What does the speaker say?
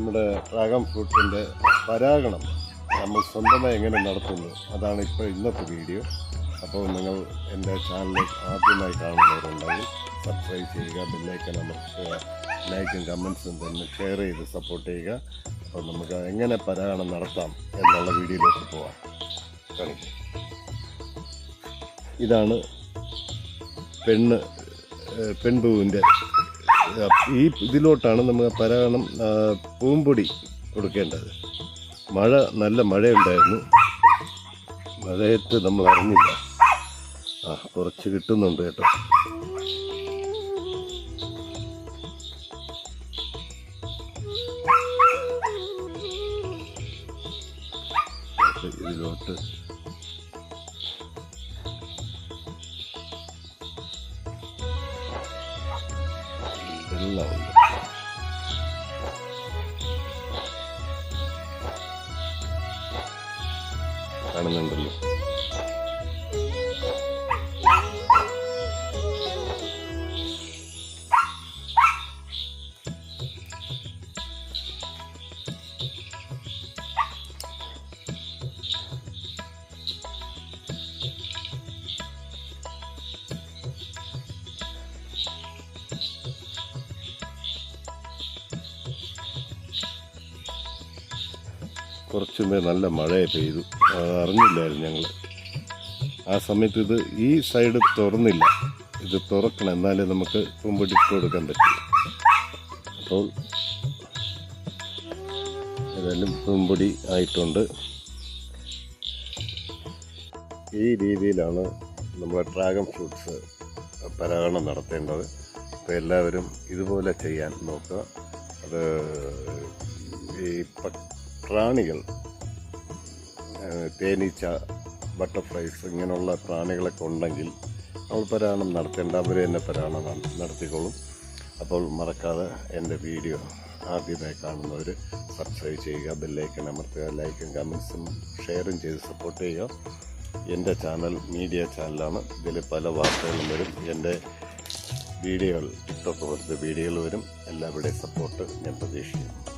നമ്മുടെ ഡ്രാഗൺ ഫ്രൂട്ടിന്റെ പരാഗണം നമ്മൾ സ്വന്തമായി എങ്ങനെ നടത്തുന്നു അതാണ് ഇപ്പോൾ ഇന്നത്തെ വീഡിയോ അപ്പോൾ നിങ്ങൾ എന്റെ ചാനൽ ആദ്യമായി കാണുന്നവരുണ്ടെങ്കിൽ സബ്സ്ക്രൈബ് ചെയ്യുക ബെല്ലൈക്കൻ അമർത്തുക ലൈക്കും കമൻസും തന്നെ ഷെയർ ചെയ്ത് സപ്പോർട്ട് ചെയ്യുക. അപ്പോൾ നമുക്ക് എങ്ങനെ പരാഗണം നടത്താം എന്നുള്ള വീഡിയോയിലേക്ക് പോവാം. കാണിക്കും. ഇതാണ് പെണ്ണ് പെൺപൂവിന്റെ ഈ ഇതിലോട്ടാണ് നമ്മൾ പരാഗണം പൂമ്പൊടി കൊടുക്കേണ്ടത്. മഴ നല്ല മഴയുണ്ടായിരുന്നു. മഴയത്ത് നമ്മൾ അറിഞ്ഞില്ല. ആ കുറച്ച് കിട്ടുന്നുണ്ട് കേട്ടോ. ഇതിലോട്ട് വെള്ളമുണ്ട് കാണുന്നുണ്ടല്ലോ കുറച്ച് മുമ്പേ നല്ല മഴ പെയ്തു. അത് അറിഞ്ഞില്ലായിരുന്നു ഞങ്ങൾ ആ സമയത്ത് ഇത് ഈ സൈഡ് തുറന്നില്ല. ഇത് തുറക്കണം എന്നാലേ നമുക്ക് പൂമ്പൊടി ഇട്ട് കൊടുക്കാൻ പറ്റും. അപ്പോൾ ഏതായാലും തുമ്പടി ആയിട്ടുണ്ട്. ഈ രീതിയിലാണ് നമ്മുടെ ഡ്രാഗൺ ഫ്രൂട്ട്സ് പരാഗണം നടത്തേണ്ടത്. അപ്പോൾ എല്ലാവരും ഇതുപോലെ ചെയ്യാൻ നോക്കുക. അത് ഈ പ്രാണികൾ തേനീച്ച ബട്ടർഫ്ലൈസ് ഇങ്ങനെയുള്ള പ്രാണികളൊക്കെ ഉണ്ടെങ്കിൽ നമ്മൾ പരാണം നടത്തേണ്ട അവർ തന്നെ പരാണം നടത്തിക്കോളും. അപ്പോൾ മറക്കാതെ എന്റെ വീഡിയോ ആദ്യമായി കാണുന്നവർ സബ്സ്ക്രൈബ് ചെയ്യുക ബെല്ലൈക്കൻ അമർത്തുക ലൈക്കും കമൻസും ഷെയറും ചെയ്ത് സപ്പോർട്ട് ചെയ്യുക. എന്റെ ചാനൽ മീഡിയ ചാനലാണ് ഇതിൽ പല വാർത്തകളും വരും. എന്റെ വീഡിയോകൾ ടിക്ടോക്ക് പോലത്തെ വീഡിയോകൾ വരും. എല്ലാവരുടെയും സപ്പോർട്ട് ഞാൻ പ്രതീക്ഷിക്കുന്നു.